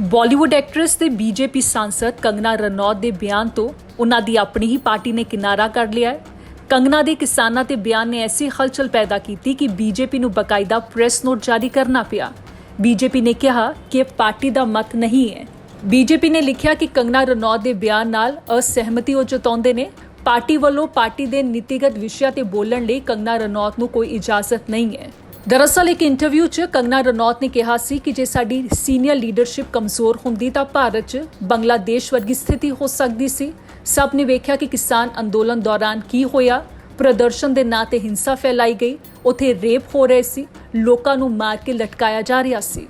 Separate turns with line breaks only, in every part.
Bollywood actress ਤੇ BJP ਸਾਂਸਦ ਕੰਗਨਾ ਰਣੌਤ ਦੇ ਬਿਆਨ ਤੋਂ ਉਹਨਾਂ ਦੀ ਆਪਣੀ ਹੀ ਪਾਰਟੀ ਨੇ ਕਿਨਾਰਾ ਕਰ ਲਿਆ ਹੈ। ਕੰਗਨਾ ਦੇ ਕਿਸਾਨਾਂ ਤੇ ਬਿਆਨ ਨੇ ਐਸੀ ਹਲਚਲ ਪੈਦਾ ਕੀਤੀ ਕਿ ਬੀਜੇਪੀ ਨੂੰ ਬਕਾਇਦਾ ਪ੍ਰੈਸ ਨੋਟ ਜਾਰੀ ਕਰਨਾ ਪਿਆ। ਬੀਜੇਪੀ ਨੇ ਕਿਹਾ ਕਿ ਇਹ ਪਾਰਟੀ ਦਾ ਮਤ ਨਹੀਂ ਹੈ। ਬੀਜੇਪੀ ਨੇ ਲਿਖਿਆ ਕਿ ਕੰਗਨਾ ਰਣੌਤ ਦੇ ਬਿਆਨ ਨਾਲ ਅਸਹਿਮਤੀ ਉਹ ਜਤਾਉਂਦੇ ਨੇ, ਪਾਰਟੀ ਵੱਲੋਂ ਪਾਰਟੀ ਦੇ ਨੀਤੀਗਤ ਵਿਸ਼ਿਆਂ ਤੇ ਬੋਲਣ ਲਈ ਕੰਗਨਾ ਰਣੌਤ ਨੂੰ ਕੋਈ ਇਜਾਜ਼ਤ ਨਹੀਂ ਹੈ। ਦਰਅਸਲ ਇੱਕ ਇੰਟਰਵਿਊ 'ਚ ਕੰਗਨਾ ਰਣੌਤ ਨੇ ਕਿਹਾ ਸੀ ਕਿ ਜੇ ਸਾਡੀ ਸੀਨੀਅਰ ਲੀਡਰਸ਼ਿਪ ਕਮਜ਼ੋਰ ਹੁੰਦੀ ਤਾਂ ਭਾਰਤ 'ਚ ਬੰਗਲਾਦੇਸ਼ ਵਰਗੀ ਸਥਿਤੀ ਹੋ ਸਕਦੀ ਸੀ। ਸਭ ਨੇ ਵੇਖਿਆ ਕਿ ਕਿਸਾਨ ਅੰਦੋਲਨ ਦੌਰਾਨ ਕੀ ਹੋਇਆ। ਪ੍ਰਦਰਸ਼ਨ ਦੇ ਨਾਂ ਤੇ ਹਿੰਸਾ ਫੈਲਾਈ ਗਈ। ਉਥੇ ਰੇਪ ਹੋ ਰਹੇ ਸੀ। ਲੋਕਾਂ ਨੂੰ ਮਾਰ ਕੇ ਲਟਕਾਇਆ ਜਾ ਰਿਹਾ ਸੀ।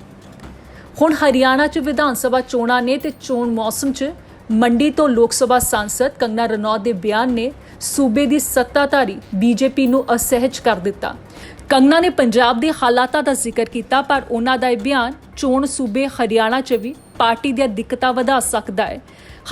ਹੁਣ ਹਰਿਆਣਾ 'ਚ ਵਿਧਾਨ ਸਭਾ ਚੋਣਾਂ ਨੇ ਤੇ ਚੋਣ ਮੌਸਮ 'ਚ ਮੰਡੀ ਤੋਂ ਲੋਕ ਸਭਾ ਸਾਂਸਦ ਕੰਗਨਾ ਰਣੌਤ ਦੇ ਬਿਆਨ ਨੇ ਸੂਬੇ ਦੀ ਸੱਤਾਧਾਰੀ ਬੀਜੇਪੀ ਨੂੰ ਅਸਹਿਜ ਕਰ ਦਿੱਤਾ। ਕੰਗਨਾ ਨੇ ਪੰਜਾਬ ਦੇ ਹਾਲਾਤਾਂ ਦਾ ਜ਼ਿਕਰ ਕੀਤਾ, ਪਰ ਉਹਨਾਂ ਦਾ ਇਹ ਬਿਆਨ ਚੋਣ ਸੂਬੇ ਹਰਿਆਣਾ 'ਚ ਵੀ ਪਾਰਟੀ ਦੀਆਂ ਦਿੱਕਤਾਂ ਵਧਾ ਸਕਦਾ ਹੈ।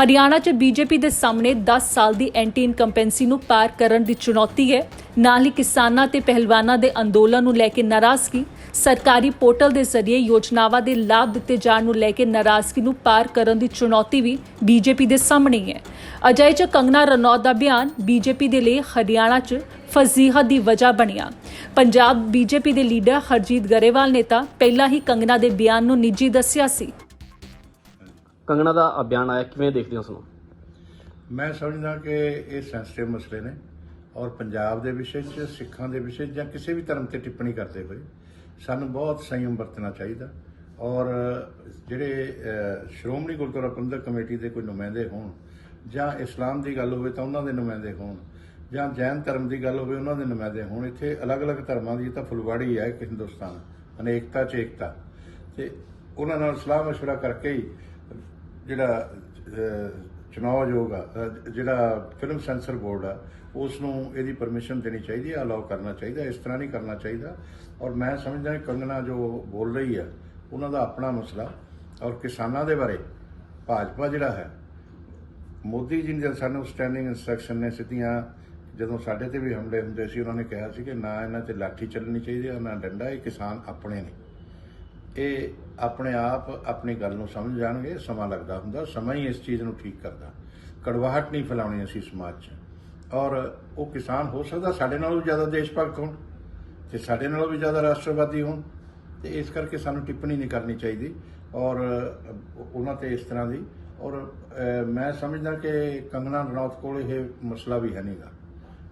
ਹਰਿਆਣਾ 'ਚ ਬੀਜੇਪੀ ਦੇ ਸਾਹਮਣੇ 10 ਸਾਲ ਦੀ ਐਂਟੀ ਇਨਕੰਪੈਂਸੀ ਨੂੰ ਪਾਰ ਕਰਨ ਦੀ ਚੁਣੌਤੀ ਹੈ। ਨਾਲ ਹੀ ਕਿਸਾਨਾਂ ਤੇ ਪਹਿਲਵਾਨਾਂ ਦੇ ਅੰਦੋਲਨ ਨੂੰ ਲੈ ਕੇ ਨਾਰਾਜ਼ਗੀ। ਸਰਕਾਰੀ ਪੋਰਟਲ ਦੇ ਜ਼ਰੀਏ ਯੋਜਨਾਵਾਂ ਦੇ ਲਾਭ ਦਿੱਤੇ ਜਾਣ ਨੂੰ ਲੈ ਕੇ ਨਾਰਾਜ਼ਗੀ ਨੂੰ ਪਾਰ ਕਰਨ ਦੀ ਚੁਣੌਤੀ ਵੀ ਬੀਜੇਪੀ ਦੇ ਸਾਹਮਣੇ ਹੈ। ਅਜਿਹੇ 'ਚ ਕੰਗਨਾ ਰਣੌਤ ਦਾ ਬਿਆਨ ਬੀਜੇਪੀ ਦੇ ਲਈ ਹਰਿਆਣਾ 'ਚ ਫਜ਼ੀਹਤ ਦੀ ਵਜ੍ਹਾ ਬਣਿਆ। ਪੰਜਾਬ ਬੀਜੇਪੀ ਦੇ ਲੀਡਰ ਹਰਜੀਤ ਗਰੇਵਾਲ ਨੇ ਤਾਂ ਪਹਿਲਾਂ ਹੀ ਕੰਗਨਾ ਦੇ ਬਿਆਨ ਨੂੰ ਨਿੱਜੀ ਦੱਸਿਆ ਸੀ।
ਕੰਗਣਾ ਦਾ ਅ ਬਿਆਨ ਆਇਆ ਕਿਵੇਂ ਦੇਖਦੇ ਹੋ ਉਸ ਨੂੰ
ਮੈਂ ਸਮਝਦਾ ਕਿ ਇਹ ਸੈਂਸਿਟਿਵ ਮਸਲੇ ਨੇ ਔਰ ਪੰਜਾਬ ਦੇ ਵਿਸ਼ੇ 'ਚ ਸਿੱਖਾਂ ਦੇ ਵਿਸ਼ੇ 'ਚ ਜਾਂ ਕਿਸੇ ਵੀ ਧਰਮ ਤੇ ਟਿੱਪਣੀ ਕਰਦੇ ਹੋਏ ਸਾਨੂੰ ਬਹੁਤ ਸੰਯਮ ਵਰਤਣਾ ਚਾਹੀਦਾ ਔਰ ਜਿਹੜੇ ਅਹ, ਸ਼੍ਰੋਮਣੀ ਗੁਰਦੁਆਰਾ ਪ੍ਰਬੰਧਕ ਕਮੇਟੀ ਦੇ ਕੋਈ ਨੁਮਾਇੰਦੇ ਹੋਣ ਜਾਂ ਇਸਲਾਮ ਦੀ ਗੱਲ ਹੋਵੇ ਤਾਂ ਉਹਨਾਂ ਦੇ ਨੁਮਾਇੰਦੇ ਹੋਣ ਜਾਂ ਜੈਨ ਧਰਮ ਦੀ ਗੱਲ ਹੋਵੇ ਉਹਨਾਂ ਦੇ ਨੁਮਾਇੰਦੇ ਹੋਣ ਇੱਥੇ ਅਲੱਗ-ਅਲੱਗ ਧਰਮਾਂ ਦੀ ਤਾਂ ਫੁਲਵਾੜੀ ਹੈ ਕਿ ਹਿੰਦੁਸਤਾਨ ਅਨੇਕਤਾ 'ਚ ਏਕਤਾ ਤੇ ਉਹਨਾਂ ਨਾਲ ਸਲਾਹ مشورہ ਕਰਕੇ ਹੀ ਜਿਹੜਾ ਅਹ, ਚੁਣਾਵ ਆਯੋਗ ਆ ਜਿਹੜਾ ਫਿਲਮ ਸੈਂਸਰ ਬੋਰਡ ਆ ਉਸ ਨੂੰ ਇਹਦੀ ਪਰਮਿਸ਼ਨ ਦੇਣੀ ਚਾਹੀਦੀ ਹੈ ਅਲਾਉ ਕਰਨਾ ਚਾਹੀਦਾ ਇਸ ਤਰ੍ਹਾਂ ਨਹੀਂ ਕਰਨਾ ਚਾਹੀਦਾ। ਔਰ ਮੈਂ ਸਮਝਦਾ ਕਿ ਕੰਗਨਾ ਜੋ ਬੋਲ ਰਹੀ ਆ ਉਹਨਾਂ ਦਾ ਆਪਣਾ ਮਸਲਾ। ਔਰ ਕਿਸਾਨਾਂ ਦੇ ਬਾਰੇ ਭਾਜਪਾ ਜਿਹੜਾ ਹੈ ਮੋਦੀ ਜੀ ਨੇ ਸਾਨੂੰ ਸਟੈਂਡਿੰਗ ਇਨਸਟਰਕਸ਼ਨ ਨੇ ਸਿੱਧੀਆਂ ਜਦੋਂ ਸਾਡੇ ਤੇ ਵੀ ਹਮਲੇ ਹੁੰਦੇ ਸੀ ਉਹਨਾਂ ਨੇ ਕਿਹਾ ਸੀ ਕਿ ਨਾ ਇਹਨਾਂ ਤੇ ਲਾਠੀ ਚੱਲਣੀ ਚਾਹੀਦੀ ਹੈ ਨਾ ਡੰਡਾ ਇਹ ਕਿਸਾਨ ਆਪਣੇ ਨੇ। ਇਹ ਆਪਣੇ ਆਪ ਆਪਣੀ ਗੱਲ ਨੂੰ ਸਮਝ ਜਾਣਗੇ, ਸਮਾਂ ਲੱਗਦਾ ਹੁੰਦਾ, ਸਮਾਂ ਹੀ ਇਸ ਚੀਜ਼ ਨੂੰ ਠੀਕ ਕਰਦਾ। ਕੜਵਾਹਟ ਨਹੀਂ ਫੈਲਾਉਣੀ ਅਸੀਂ ਸਮਾਜ 'ਚ। ਔਰ ਉਹ ਕਿਸਾਨ ਹੋ ਸਕਦਾ, ਸਾਡੇ ਨਾਲੋਂ ਵੀ ਜ਼ਿਆਦਾ ਦੇਸ਼ ਭਗਤ ਹੋਣ ਤੇ ਸਾਡੇ ਨਾਲੋਂ ਵੀ ਜ਼ਿਆਦਾ ਰਾਸ਼ਟਰਵਾਦੀ ਹੋਣ ਤੇ ਇਸ ਕਰਕੇ ਸਾਨੂੰ ਟਿੱਪਣੀ ਨਹੀਂ ਕਰਨੀ ਚਾਹੀਦੀ। ਔਰ ਉਹਨਾਂ ਤੇ ਇਸ ਤਰ੍ਹਾਂ ਦੀ। ਔਰ ਮੈਂ ਸਮਝਦਾ ਕਿ ਕੰਗਨਾ ਰਣੌਤ ਕੋਲ ਇਹ ਮਸਲਾ ਵੀ ਹੈ ਨਹੀਂਗਾ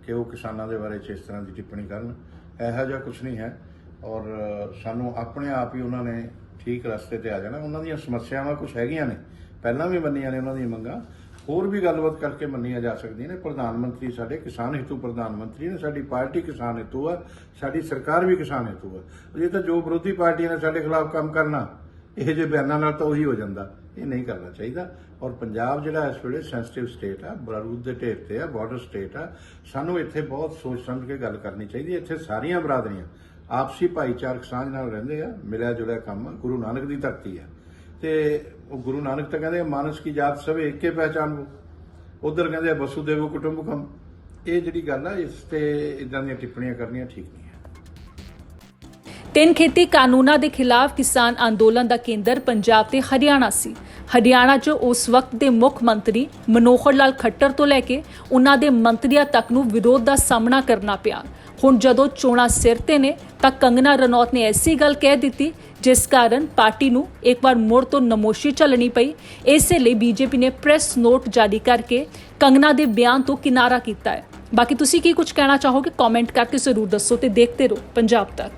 ਕਿ ਉਹ ਕਿਸਾਨਾਂ ਦੇ ਬਾਰੇ ਚ ਇਸ ਤਰ੍ਹਾਂ ਦੀ ਟਿੱਪਣੀ ਕਰਨ। ਇਹੋ ਜਿਹਾ ਕੁਝ ਨਹੀਂ ਹੈ। ਔਰ ਸਾਨੂੰ ਆਪਣੇ ਆਪ ਹੀ ਉਹਨਾਂ ਨੇ ਠੀਕ ਰਸਤੇ ਤੇ ਆ ਜਾਣਾ। ਉਹਨਾਂ ਦੀਆਂ ਸਮੱਸਿਆਵਾਂ ਕੁਝ ਹੈਗੀਆਂ ਨੇ। ਪਹਿਲਾਂ ਵੀ ਮੰਨੀਆਂ ਨੇ ਉਹਨਾਂ ਦੀਆਂ ਮੰਗਾਂ। ਹੋਰ ਵੀ ਗੱਲਬਾਤ ਕਰਕੇ ਮੰਨੀਆਂ ਜਾ ਸਕਦੀਆਂ ਨੇ। ਪ੍ਰਧਾਨ ਮੰਤਰੀ ਸਾਡੇ ਕਿਸਾਨ ਹਿੱਤੂ ਪ੍ਰਧਾਨ ਮੰਤਰੀ ਨੇ, ਸਾਡੀ ਪਾਰਟੀ ਕਿਸਾਨ ਹਿੱਤੂ ਆ, ਸਾਡੀ ਸਰਕਾਰ ਵੀ ਕਿਸਾਨ ਹਿੱਤੂ ਆ। ਇਹ ਤਾਂ ਜੋ ਵਿਰੋਧੀ ਪਾਰਟੀਆਂ ਨੇ ਸਾਡੇ ਖਿਲਾਫ ਕੰਮ ਕਰਨਾ, ਇਹ ਜਿਹੇ ਬਿਆਨਾਂ ਨਾਲ ਤਾਂ ਉਹੀ ਹੋ ਜਾਂਦਾ। ਇਹ ਨਹੀਂ ਕਰਨਾ ਚਾਹੀਦਾ। ਔਰ ਪੰਜਾਬ ਜਿਹੜਾ ਇਸ ਵੇਲੇ ਸੈਂਸਿਟਿਵ ਸਟੇਟ ਆ ਬਰੂਦ ਦੇ ਢੇਰ ਤੇ ਆ ਬਾਰਡਰ ਸਟੇਟ ਆ, ਸਾਨੂੰ ਇੱਥੇ ਬਹੁਤ ਸੋਚ ਸਮਝ ਕੇ ਗੱਲ ਕਰਨੀ ਚਾਹੀਦੀ ਹੈ। ਇੱਥੇ ਸਾਰੀਆਂ ਬਰਾਦਰੀਆਂ ਆਪਸੀ ਭਾਈਚਾਰਕ ਸਾਂਝ ਨਾਲ ਰਹਿੰਦੇ ਆ ਮਿਲਿਆ ਜੁਲਿਆ ਕੰਮ ਗੁਰੂ ਨਾਨਕ ਦੀ ਧਰਤੀ ਆ। ਤੇ ਉਹ ਗੁਰੂ ਨਾਨਕ ਤਾਂ ਕਹਿੰਦੇ ਮਾਨਸ ਕੀ ਜਾਤ ਸਭ ਏਕੇ ਪਹਿਚਾਨ ਉਧਰ ਕਹਿੰਦੇ ਆ, ਕੁਟੁੰਬਕਮ ਇਹ ਜਿਹੜੀ ਗੱਲ ਆ ਇਸ ਤੇ ਇਦਾਂ ਦੀਆਂ ਟਿੱਪਣੀਆਂ ਕਰਨੀਆਂ ਠੀਕ ਨਹੀਂ
ਤਿੰਨ ਖੇਤੀ ਕਾਨੂੰਨਾਂ ਦੇ ਖਿਲਾਫ ਕਿਸਾਨ ਅੰਦੋਲਨ ਦਾ ਕੇਂਦਰ ਪੰਜਾਬ ਤੇ ਹਰਿਆਣਾ ਸੀ। ਹਰਿਆਣਾ 'ਚ ਉਸ ਵਕਤ ਦੇ ਮੁੱਖ ਮੰਤਰੀ ਮਨੋਹਰ ਲਾਲ ਖੱਟਰ ਤੋਂ ਲੈ ਕੇ ਉਹਨਾਂ ਦੇ ਮੰਤਰੀਆਂ ਤੱਕ ਨੂੰ ਵਿਰੋਧ ਦਾ ਸਾਹਮਣਾ ਕਰਨਾ ਪਿਆ। ਹੁਣ ਜਦੋਂ ਚੋਣਾਂ ਸਿਰ ਤੇ ਨੇ, ਤਾਂ ਕੰਗਨਾ ਰਣੌਤ ਨੇ ਐਸੀ ਗੱਲ ਕਹਿ ਦਿੱਤੀ, ਜਿਸ ਕਾਰਨ ਪਾਰਟੀ ਨੂੰ ਇੱਕ ਵਾਰ ਮੁੜ ਤੋਂ ਨਮੋਸ਼ੀ ਚੱਲਣੀ ਪਈ। ਇਸੇ ਲਈ ਬੀਜੇਪੀ ਨੇ ਪ੍ਰੈਸ ਨੋਟ ਜਾਰੀ ਕਰਕੇ ਕੰਗਨਾ ਦੇ ਬਿਆਨ ਤੋਂ ਕਿਨਾਰਾ ਕੀਤਾ ਹੈ। ਬਾਕੀ ਤੁਸੀਂ ਕੀ ਕੁਝ ਕਹਿਣਾ ਚਾਹੋਗੇ ਕਮੈਂਟ ਕਰਕੇ ਜ਼ਰੂਰ ਦੱਸੋ ਤੇ ਦੇਖਦੇ ਰਹੋ ਪੰਜਾਬ ਤੱਕ।